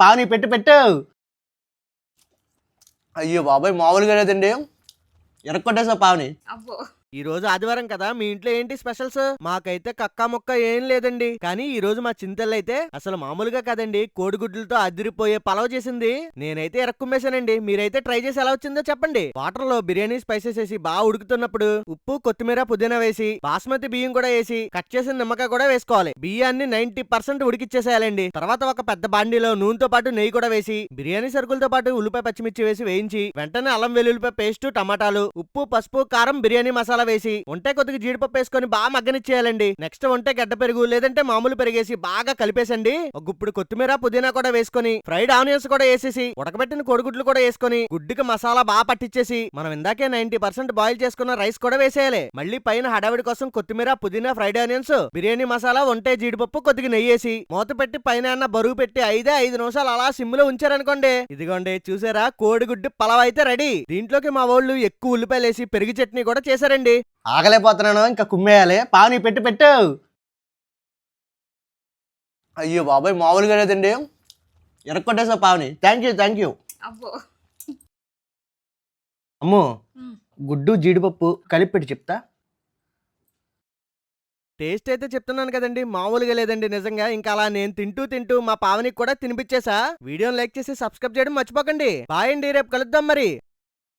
పావని పెట్టు పెట్టు. అయ్యో బాబాయ్ మామూలుగా లేదండి ఎరక్కొట్టేసా పావని? అబ్బో. ఈ రోజు ఆదివారం కదా మీ ఇంట్లో ఏంటి స్పెషల్స్? మాకైతే కక్కా ముక్క ఏం లేదండి. కానీ ఈ రోజు మా చింతల్లైతే అసలు మామూలుగా కదండి కోడిగుడ్లతో అదిరిపోయే పలావ్ చేసింది. నేనైతే ఎరక్కుమ్మేశానండి మీరైతే ట్రై చేసి ఎలా వచ్చిందో చెప్పండి. వాటర్లో బిర్యానీ స్పైసెస్ వేసి బాగా ఉడుకుతున్నప్పుడు ఉప్పు కొత్తిమీర పుదీనా వేసి బాస్మతి బియ్యం కూడా వేసి కట్ చేసిన నిమ్మకాయ కూడా వేసుకోవాలి. బియ్యాన్ని నైన్టీ పర్సెంట్ ఉడికిచ్చేసేయాలండి. తర్వాత ఒక పెద్ద బాండీలో నూనెతో పాటు నెయ్యి కూడా వేసి బిర్యానీ సరుకులతో పాటు ఉల్లిపాయ పచ్చిమిర్చి వేసి వేయించి వెంటనే అల్లం వెల్లుల్లిపాయ పేస్ట్ టమాటాలు ఉప్పు పసుపు కారం బిర్యానీ మసాలా వేసి ఉంటే కొద్దిగా జీడిపప్పు వేసుకొని బాగా మగ్గనిచ్చేయాలండి. నెక్స్ట్ వంటే గడ్డ పెరుగు లేదంటే మామూలు పెరిగేసి బాగా కలిపేసండి. ఒక గుప్పుడు కొత్తిమీర పుదీనా కూడా వేసుకొని ఫ్రైడ్ ఆనియన్స్ కూడా వేసేసి ఉడకబెట్టిన కోడిగుడ్లు కూడా వేసుకొని గుడ్డుకి మసాలా బాగా పట్టించేసి మనం ఇందాకే నైన్టీ పర్సెంట్ బాయిల్ చేసుకున్న రైస్ కూడా వేసేయాలి. మళ్ళీ పైన హడావిడి కోసం కొత్తిమీర పుదీనా ఫ్రైడ్ ఆనియన్స్ బిర్యానీ మసాలా వంటే జీడిపప్పు కొద్దిగా నెయ్యేసి మూత పెట్టి పైన అన్న బరువు పెట్టి ఐదే ఐదు నిమిషాలు అలా సిమ్లో ఉంచారనుకోండి. ఇదిగోండి చూసారా? కోడిగుడ్డు పలావ్ అయితే రెడీ. దీంట్లోకి మా వాళ్ళు ఎక్కువ ఉల్లిపాయలు వేసి పెరుగు చట్నీ కూడా చేశారండి. ఆగలేకపోతున్నాను ఇంకా కుమ్మేయాలి. పావని పెట్టు పెట్టు. అయ్యో బాబాయ్ మామూలుగా లేదండి ఎరక్కొట్టేసా Pavani. Thank you thank you అబ్బో. అమ్మో. గుడ్డు జీడిపప్పు కలిపి పెట్టి చెప్తా. టేస్ట్ అయితే చెప్తున్నాను కదండి. మామూలుగా లేదండి నిజంగా. ఇంకా అలా నేను తింటూ తింటూ మా పావనికి కూడా తినిపించేసా. వీడియోని లైక్ చేసి సబ్స్క్రైబ్ చేయడం మర్చిపోకండి. బాయ్ అండి రేపు కలుద్దాం మరి.